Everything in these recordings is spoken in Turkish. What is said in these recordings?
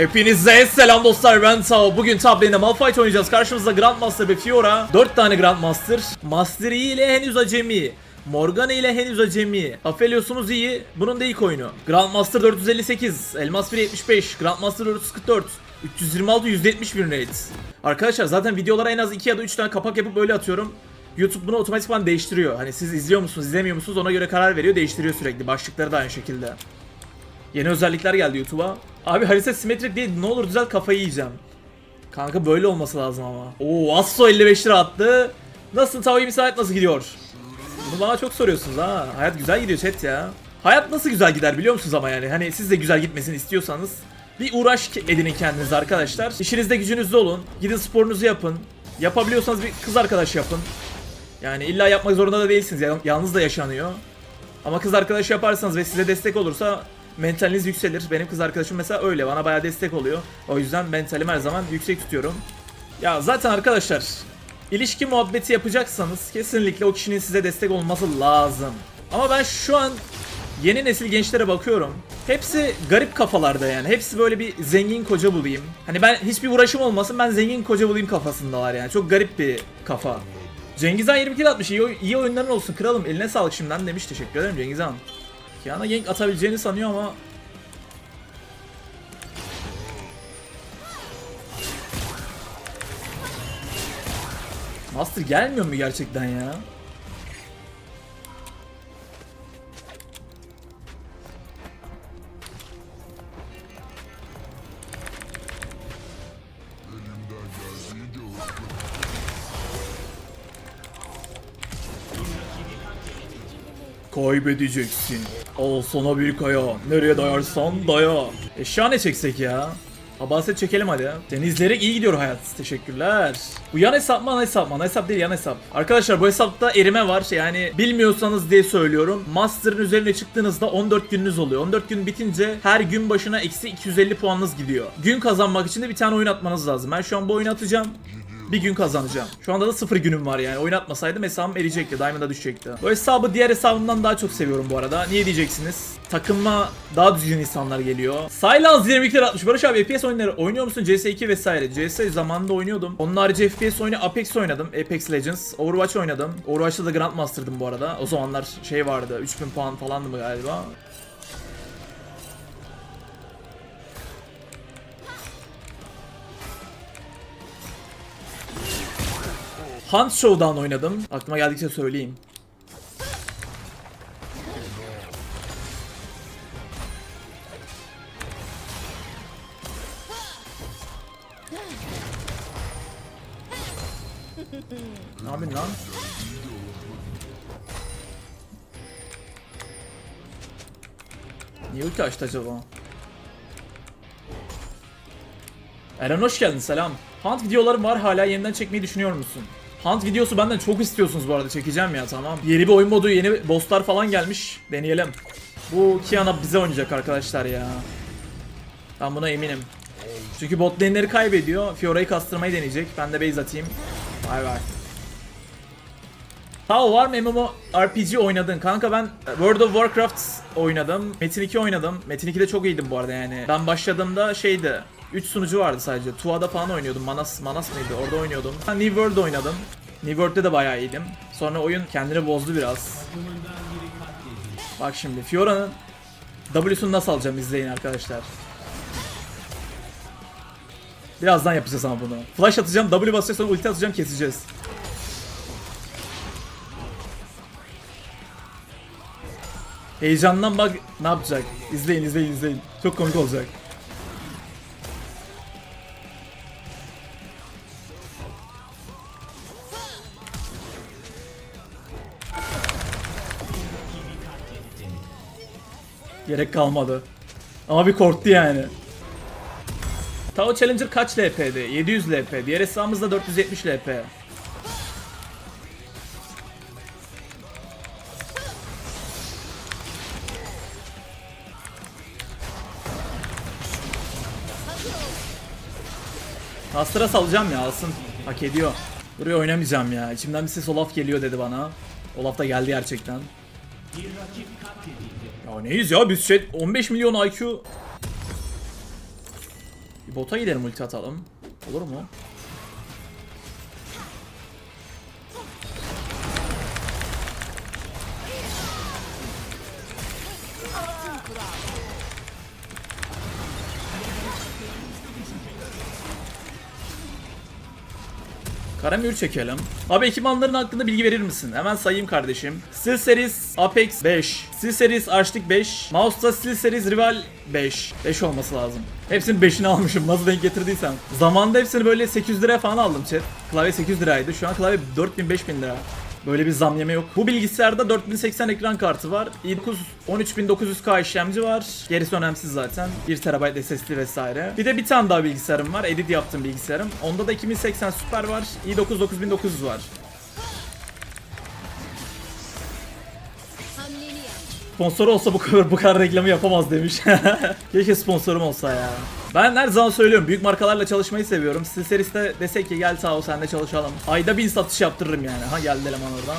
Hepinize selam dostlar ben Tao. Bugün top lane'de Malphite oynayacağız. Karşımızda Grandmaster ve Fiora. 4 tane Grandmaster. Master Yi ile henüz acemi. Morgana ile henüz acemi. Aphelios'umuz iyi. Bunun da ilk oyunu. Grandmaster 458. Elmas 175. Grandmaster 444. 326 %71 rate. Arkadaşlar zaten videolara en az 2 ya da 3 tane kapak yapıp böyle atıyorum. YouTube bunu otomatikman değiştiriyor. Hani siz izliyor musunuz, izlemiyor musunuz ona göre karar veriyor, değiştiriyor sürekli. Başlıkları da aynı şekilde. Yeni özellikler geldi YouTube'a. Abi harita simetrik değil ne olur düzelt kafayı yiyeceğim. Kanka böyle olması lazım ama. Oo Asso 55 lira attı. Nasıl Tavayı müsait nasıl gidiyor? Bunu bana çok soruyorsunuz ha. Hayat güzel gidiyor chat ya. Hayat nasıl güzel gider biliyor musunuz ama yani hani siz de güzel gitmesini istiyorsanız bir uğraş edinin kendinize arkadaşlar. İşinizde gücünüzde olun. Gidin sporunuzu yapın. Yapabiliyorsanız bir kız arkadaş yapın. Yani illa yapmak zorunda da değilsiniz. ya- Yalnız da yaşanıyor. Ama kız arkadaş yaparsanız ve size destek olursa mentaliniz yükselir. Benim kız arkadaşım mesela öyle bana bayağı destek oluyor. O yüzden mentalim her zaman yüksek tutuyorum. Ya zaten arkadaşlar ilişki muhabbeti yapacaksanız kesinlikle o kişinin size destek olması lazım. Ama ben şu an yeni nesil gençlere bakıyorum. Hepsi garip kafalarda yani. Hepsi böyle bir zengin koca bulayım. Hani ben hiçbir uğraşım olmasın ben zengin koca bulayım kafasındalar yani. Çok garip bir kafa. Cengiz Han 22 atmış. İyi, iyi oyunların olsun kralım. Eline sağlık şimdiden demiş. Teşekkür ederim Cengiz Han. Kiana gank atabileceğini sanıyor ama Master gelmiyor mu gerçekten ya? Kaybedeceksin. Al sana bir kaya. Nereye dayarsan daya. Eşya ne çeksek ya? Abaset çekelim hadi. Seni izleyerek iyi gidiyor hayat. Teşekkürler. Bu yan hesap mı ana hesap mı? Ana hesap değil yan hesap. Arkadaşlar bu hesapta erime var. Yani bilmiyorsanız diye söylüyorum. Master'ın üzerine çıktığınızda 14 gününüz oluyor. 14 gün bitince her gün başına eksi 250 puanınız gidiyor. Gün kazanmak için de bir tane oyun atmanız lazım. Ben şu an bu oyunu atacağım. Bir gün kazanacağım. Şu anda da sıfır günüm var yani. Oynatmasaydım hesabım eriyecekti. Diamond'a düşecekti. Bu hesabı diğer hesabımdan daha çok seviyorum bu arada. Niye diyeceksiniz? Takımma daha düzgün insanlar geliyor. Silence 22 lira atmış. Barış abi FPS oyunları oynuyor musun? CS2 vesaire. CS zamanında oynuyordum. Onun harici FPS oyunu Apex oynadım. Apex Legends. Overwatch oynadım. Overwatch'ta da Grandmaster'dım bu arada. O zamanlar şey vardı. 3000 puan falandı mı galiba? Hunt Show'dan oynadım. Aklıma geldikçe söyleyeyim. ne yapıyorsun lan? Niye ulti açtı acaba? Eren hoş geldin selam. Hunt videolarım var hala yeniden çekmeyi düşünüyor musun? Hunt videosu benden çok istiyorsunuz bu arada çekeceğim ya tamam. Yeni bir oyun modu yeni bosslar falan gelmiş. Deneyelim. Bu Kiana bize oynayacak arkadaşlar ya. Ben buna eminim. Çünkü bot lane'leri kaybediyor. Fiora'yı kastırmayı deneyecek. Ben de base atayım. Bay bay. Tao var mı MMO RPG oynadın? Kanka ben World of Warcraft oynadım. Metin 2 oynadım. Metin 2'de çok iyiydim bu arada yani. Ben başladığımda şeydi. 3 sunucu vardı sadece. Tua'da falan oynuyordum. Manas Manas mıydı? Orada oynuyordum. New World oynadım. New World'de de bayağı iyiydim. Sonra oyun kendini bozdu biraz. Bak şimdi Fiora'nın W'sunu nasıl alacağım izleyin arkadaşlar. Birazdan yapacağız ama bunu. Flash atacağım, W basacağız sonra ulti atacağım keseceğiz. Heyecandan bak ne yapacak. İzleyin izleyin izleyin. Çok komik olacak. Gerek kalmadı. Ama bir korktu yani. Tao Challenger kaç LP'di? 700 LP. Diğer hesabımız da 470 LP. Astra salacağım ya alsın. Hak ediyor. Buraya oynamayacağım ya. İçimden bir ses Olaf geliyor dedi bana. Olaf da geldi gerçekten. Ya neyiz ya biz şey 15 milyon IQ Bir bota gidelim ulti atalım. Olur mu? Karamür çekelim. Abi ekipmanların hakkında bilgi verir misin? Hemen sayayım kardeşim. Steel Series Apex 5. Steel Series Arctic 5. Mouse'da Steel Series Rival 5. 5 olması lazım. Hepsinin 5'ini almışım nasıl denk getirdiysem. Zamanında hepsini böyle 800 liraya falan aldım chat. Klavye 800 liraydı. Şu an klavye 4000-5000 lira. Böyle bir zam yeme yok. Bu bilgisayarda 4080 ekran kartı var. i9 13900K işlemci var. Gerisi önemsiz zaten. 1 TB SSD vesaire. Bir de bir tane daha bilgisayarım var. Edit yaptığım bilgisayarım. Onda da 2080 Super var. i9 9900 var. Sponsor olsa bu kadar bu kadar reklamı yapamaz demiş. Keşke sponsorum olsa ya. Ben her zaman söylüyorum büyük markalarla çalışmayı seviyorum. SteelSeries de desek ki gel Tao senle çalışalım. Ayda bin satış yaptırırım yani. Ha geldi eleman oradan.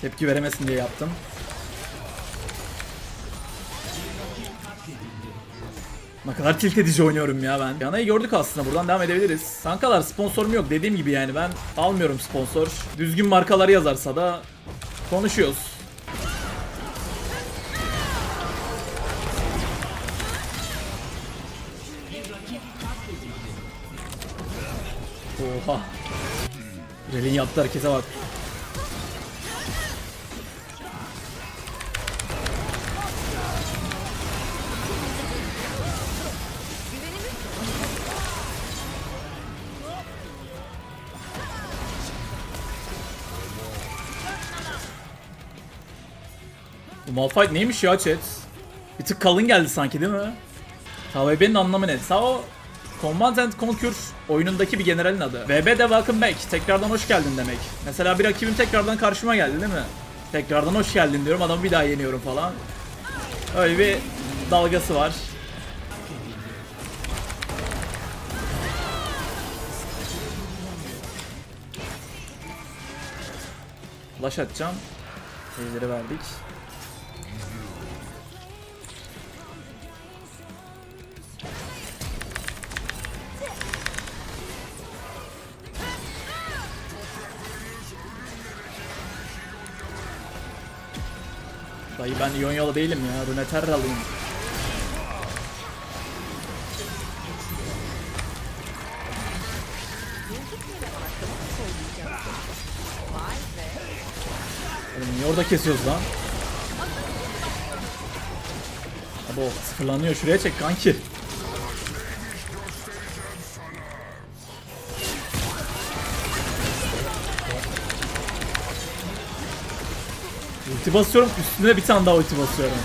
Tepki veremesin diye yaptım. Kadar tilt edici oynuyorum ya ben. Yanayı gördük aslında buradan devam edebiliriz. Kankalar sponsorum yok dediğim gibi yani ben almıyorum sponsor. Düzgün markaları yazarsa da konuşuyoruz. Oha. Rel'in yaptığı harekete bak. Bu Malphite neymiş ya chat? Bir tık kalın geldi sanki değil mi? KVB'nin anlamı ne? Sao Command and Conquer oyunundaki bir generalin adı. VB de welcome back. Tekrardan hoş geldin demek. Mesela bir rakibim tekrardan karşıma geldi değil mi? Tekrardan hoş geldin diyorum adamı bir daha yeniyorum falan. Öyle bir dalgası var. Flash atacağım. Şeyleri verdik. Ben Yonyalı değilim ya. Runeterralıyım. Niye orada kesiyoruz lan? Abi o sıfırlanıyor. Şuraya çek kanki. Ulti basıyorum üstüne bir tane daha ulti basıyorum.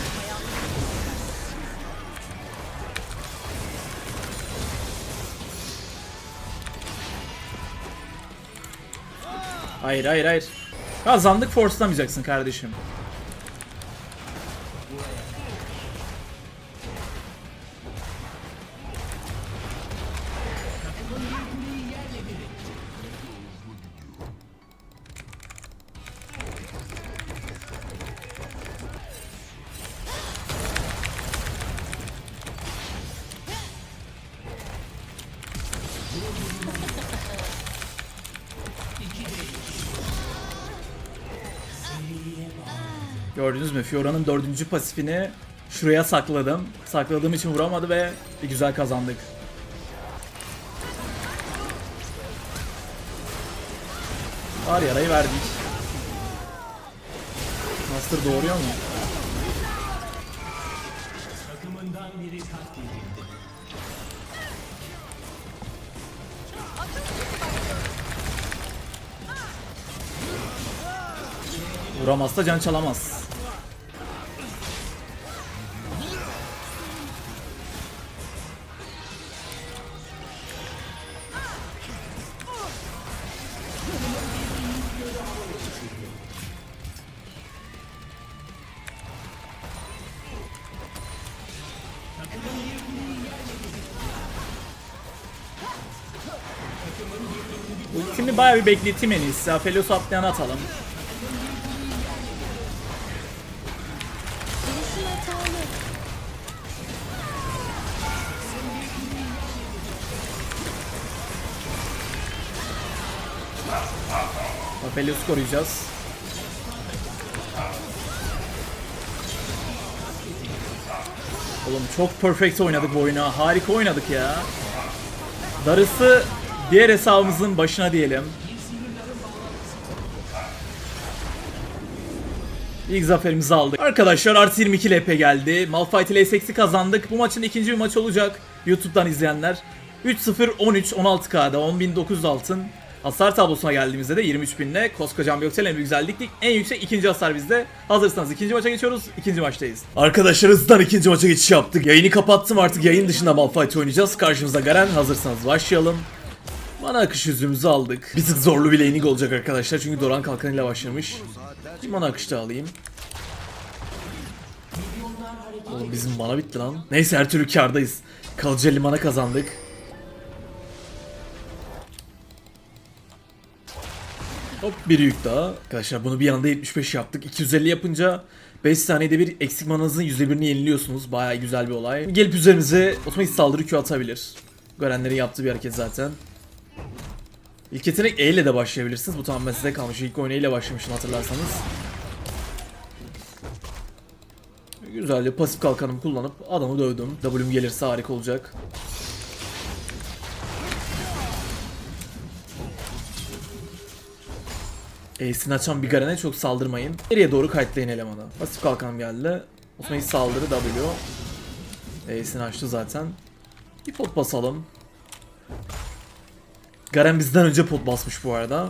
Hayır hayır hayır. Kazandık forcelamayacaksın kardeşim. Gördünüz mü? Fiora'nın dördüncü pasifini şuraya sakladım. Sakladığım için vuramadı ve güzel kazandık. Var yarayı verdik. Master doğuruyor mu? Vuramazsa can çalamaz. Ultimi bayağı bir bekleteyim en iyisi. Aphelios atlayan atalım. Aphelios'u koruyacağız. Oğlum çok perfect oynadık bu oyunu. Harika oynadık ya. Darısı diğer hesabımızın başına diyelim. İlk zaferimizi aldık. Arkadaşlar artı 22 LP geldi. Malphite ile SX'i kazandık. Bu maçın ikinci bir maç olacak. YouTube'dan izleyenler. 3-0 13 16K'da 10.900 altın. Hasar tablosuna geldiğimizde de 23.000 ile koskocaman bir yoksul en büyük güzelliklik. En yüksek ikinci hasar bizde. Hazırsanız ikinci maça geçiyoruz. İkinci maçtayız. Arkadaşlar hızlıdan ikinci maça geçiş yaptık. Yayını kapattım artık yayın dışında Malphite oynayacağız. Karşımızda Garen. Hazırsanız başlayalım. Mana akış yüzümüzü aldık. Bir tık zorlu bir laning olacak arkadaşlar çünkü Doran kalkanıyla başlamış. Bir mana akışı da alayım. Oğlum bizim mana bitti lan. Neyse her türlü kardayız. Kalıcı 50 mana kazandık. Hop bir yük daha. Arkadaşlar bunu bir anda 75 yaptık. 250 yapınca 5 saniyede bir eksik mananızın %1'ini yeniliyorsunuz. Bayağı güzel bir olay. Gelip üzerimize otomatik saldırı Q atabilir. Görenlerin yaptığı bir hareket zaten. İlk yetenek E ile de başlayabilirsiniz. Bu tamamen size kalmış. İlk oyunu E ile başlamıştım hatırlarsanız. Güzel bir pasif kalkanımı kullanıp adamı dövdüm. W'm gelirse harika olacak. E'sini açan bir Garen'e çok saldırmayın. Geriye doğru kayıtlayın elemanı. Pasif kalkanım geldi. Otomatik saldırı W. E'sini açtı zaten. Bir pot basalım. Garen bizden önce pot basmış bu arada.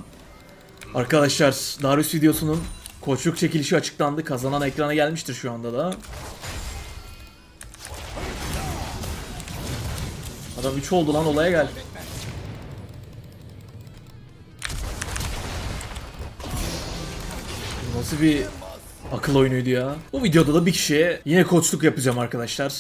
Arkadaşlar Darius videosunun koçluk çekilişi açıklandı. Kazanan ekrana gelmiştir şu anda da. Adam 3 oldu lan olaya gel. Nasıl bir akıl oyunuydu ya. Bu videoda da bir kişiye yine koçluk yapacağım arkadaşlar.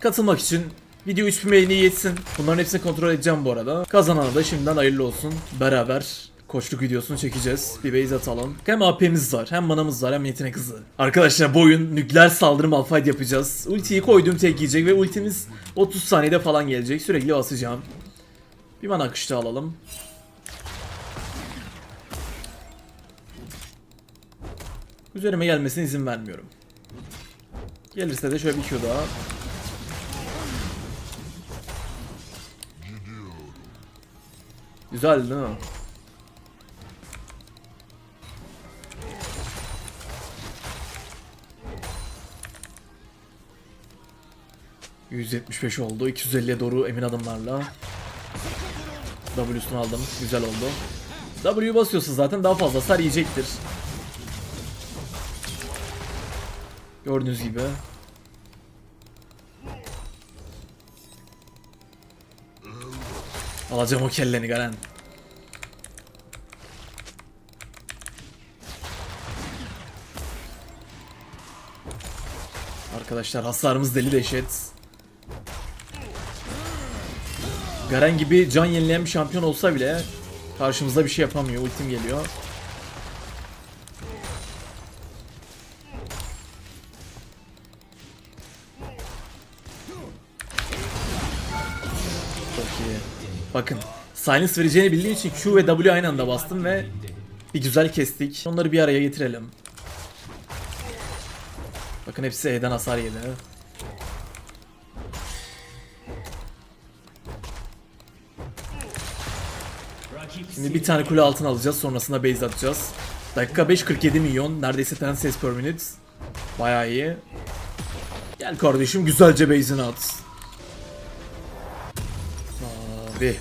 Katılmak için video 3000 beğeni yetsin. Bunların hepsini kontrol edeceğim bu arada. Kazanana da şimdiden hayırlı olsun. Beraber koçluk videosunu çekeceğiz. Bir base atalım. Hem AP'miz var, hem manamız var, hem yetenek hızı. Arkadaşlar bu oyun nükleer saldırı malphite yapacağız. Ultiyi koyduğum tek yiyecek ve ultimiz 30 saniyede falan gelecek. Sürekli basacağım. Bir mana akışta alalım. Üzerime gelmesine izin vermiyorum. Gelirse de şöyle bir Q daha. Güzel değil mi? %75 oldu. 250'ye doğru emin adımlarla. W'sunu aldım. Güzel oldu. W basıyorsa zaten daha fazla hasar yiyecektir. Gördüğünüz gibi. Alacağım o kelleni Garen. Arkadaşlar hasarımız deli dehşet. Garen gibi can yenileyen bir şampiyon olsa bile karşımızda bir şey yapamıyor. Ultim geliyor. Çok iyi. Bakın. Silence vereceğini bildiğim için Q ve W aynı anda bastım ve bir güzel kestik. Onları bir araya getirelim. Bakın hepsi E'den hasar yedi. Şimdi bir tane kule altına alacağız. Sonrasında base atacağız. Dakika 5 47 milyon. Neredeyse 10 ses per minute. Bayağı iyi. Gel kardeşim güzelce base'ini at. Abi.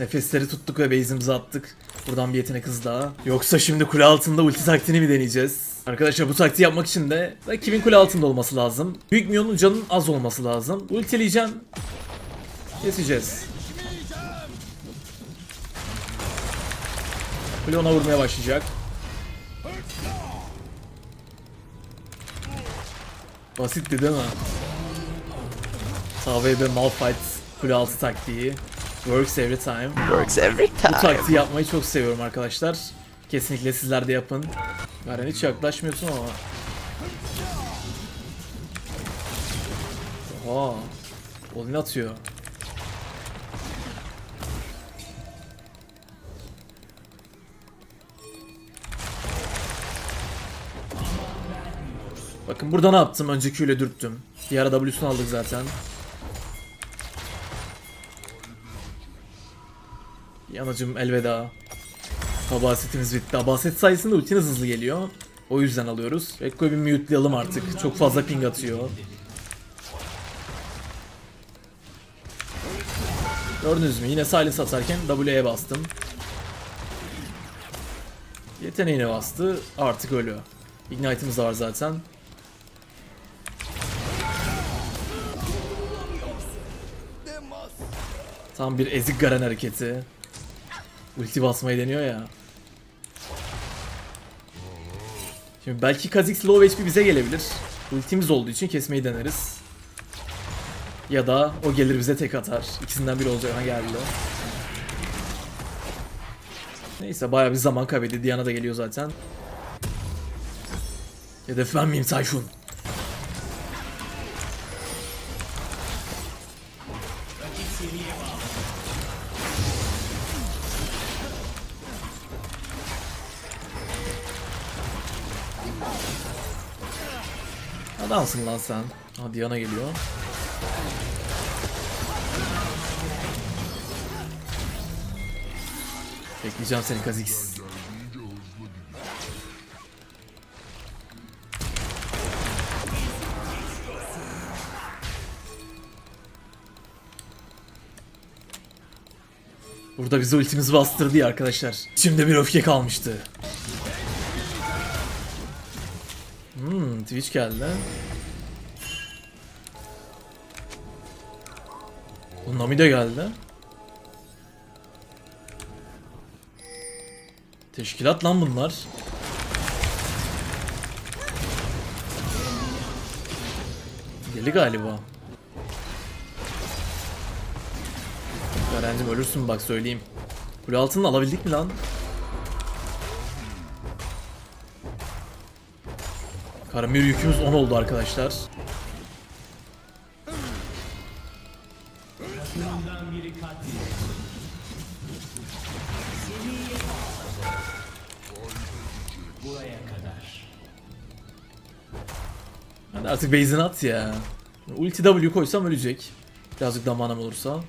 Nefesleri tuttuk ve base'imizi attık. Buradan bir yetenek hız daha. Yoksa şimdi kule altında ulti taktiğini mi deneyeceğiz? Arkadaşlar bu taktiği yapmak için de rakibin kule altında olması lazım. Büyük milyonun canının az olması lazım. Ultileyeceğim. Keseceğiz. Kule ona vurmaya başlayacak. Basitti değil mi? Savey ve Malphite kule altı taktiği. Works every time. Works every Bu time. taktiği yapmayı çok seviyorum arkadaşlar. Kesinlikle sizler de yapın. Garen hiç yaklaşmıyorsun ama. Oha. Olin atıyor. Bakın burada ne yaptım? Önce Q ile dürttüm. Diğer W'sunu aldık zaten. Yanacım elveda. Habasetimiz bitti. Habaset sayesinde ultiniz hızlı geliyor. O yüzden alıyoruz. Ekko'yu bir mute'layalım artık. Çok fazla ping atıyor. Gördünüz mü? Yine silence atarken W'ye bastım. Yeteneğine bastı. Artık ölüyor. Ignite'ımız var zaten. Tam bir ezik Garen hareketi. Ulti basmayı deniyor ya. Şimdi belki Kha'Zix low HP bize gelebilir. Ultimiz olduğu için kesmeyi deneriz. Ya da o gelir bize tek atar. İkisinden biri olacağına geldi. Neyse bayağı bir zaman kaybetti. Diana da geliyor zaten. Hedef ben miyim Tayfun? Adamsın lan sen. Ha Diana geliyor. Bekleyeceğim seni Kha'Zix. Burada bize ultimiz bastırdı ya arkadaşlar. Şimdi bir öfke kalmıştı. Hmm, Twitch geldi. Nami de geldi. Teşkilat lan bunlar. Deli galiba. Garencim ölürsün bak söyleyeyim. Kule altını alabildik mi lan? Karamir yükümüz 10 oldu arkadaşlar. Artık base'ini at ya. Ulti W koysam ölecek. Birazcık zamanım olursa.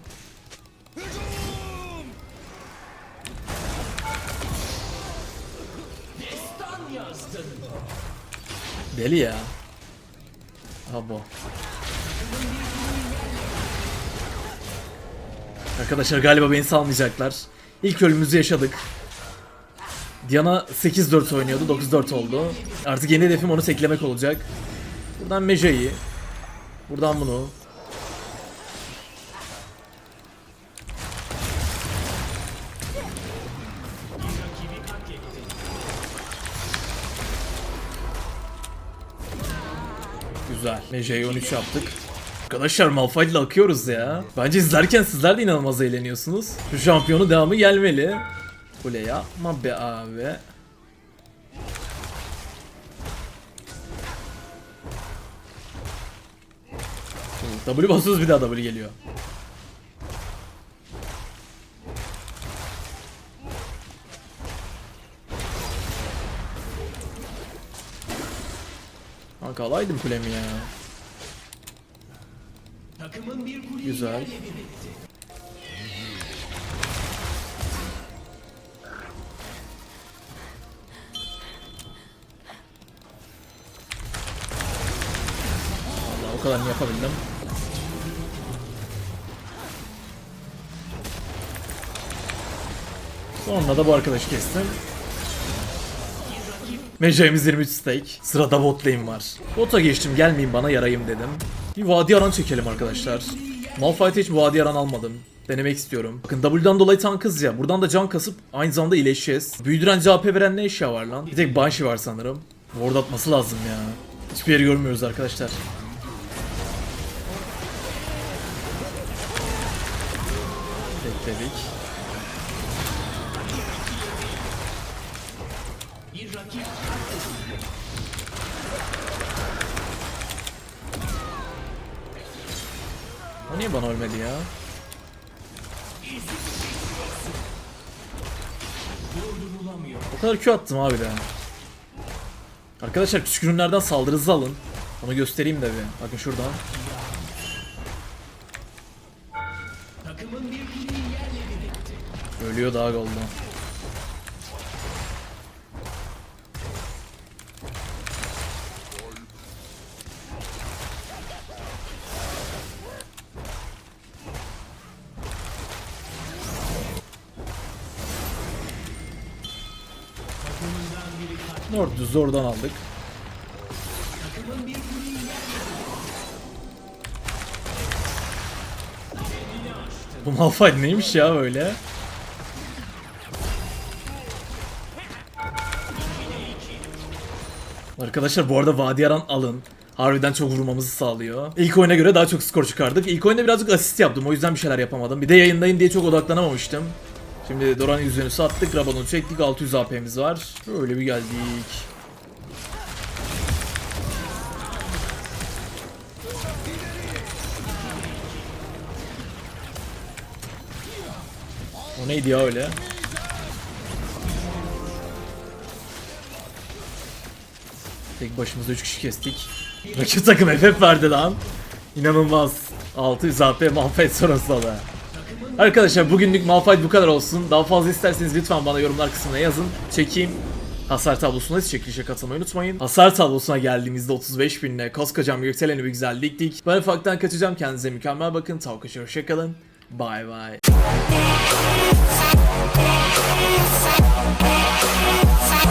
Deli ya. Bu. Arkadaşlar galiba beni salmayacaklar. İlk ölümümüzü yaşadık. Diana 8-4 oynuyordu, 9-4 oldu. Artık yeni hedefim onu teklemek olacak. Buradan Meja'yı. Buradan bunu. Güzel. Meja'yı 13 yaptık. Arkadaşlar Malphite ile akıyoruz ya. Bence izlerken sizler de inanılmaz eğleniyorsunuz. Şu şampiyonu devamı gelmeli. Kule yapma be abi. W basıyoruz bir daha W geliyor. Kanka alaydım kulemi ya. Güzel. Vallahi o kadar yapabildim. Sonra da bu arkadaşı kestim. Mecayimiz 23 stake. Sırada bot lane var. Bota geçtim gelmeyin bana yarayım dedim. Bir vadi aran çekelim arkadaşlar. Malphite'e hiç vadi aran almadım. Denemek istiyorum. Bakın W'dan dolayı tankız ya. Buradan da can kasıp aynı zamanda iyileşeceğiz. Büyüdüren CHP veren ne eşya var lan? Bir tek Banshee var sanırım. Ward atması lazım ya. Hiçbir yeri görmüyoruz arkadaşlar. Bekledik. O niye bana ölmedi ya? O kadar Q attım abi de. Arkadaşlar küçük ürünlerden saldırı hızı alın. Onu göstereyim de bir. Bakın şuradan. Ölüyor daha golden. Norduz'u oradan aldık. Bu Malphite neymiş ya böyle? Arkadaşlar bu arada Vadiyaran alın. Harbiden çok vurmamızı sağlıyor. İlk oyuna göre daha çok skor çıkardık. İlk oyunda birazcık asist yaptım. O yüzden bir şeyler yapamadım. Bir de yayındayım diye çok odaklanamamıştım. Şimdi Doran yüzünü sattık. Raban'ı çektik. 600 AP'miz var. Böyle bir geldik. Neydi ya öyle? Tek başımıza 3 kişi kestik. Rakip takım FF verdi lan. İnanılmaz. 600 AP Malphite sonrasında da. Arkadaşlar bugünlük Malphite bu kadar olsun. Daha fazla isterseniz lütfen bana yorumlar kısmına yazın. Çekeyim. Hasar tablosuna hiç çekilişe katılmayı unutmayın. Hasar tablosuna geldiğimizde 35 binle koskocam yükseleni bir güzel diktik. Ben ufaktan kaçacağım. Kendinize mükemmel bakın. Tavkaşı hoşçakalın. Bye bye. inside, inside.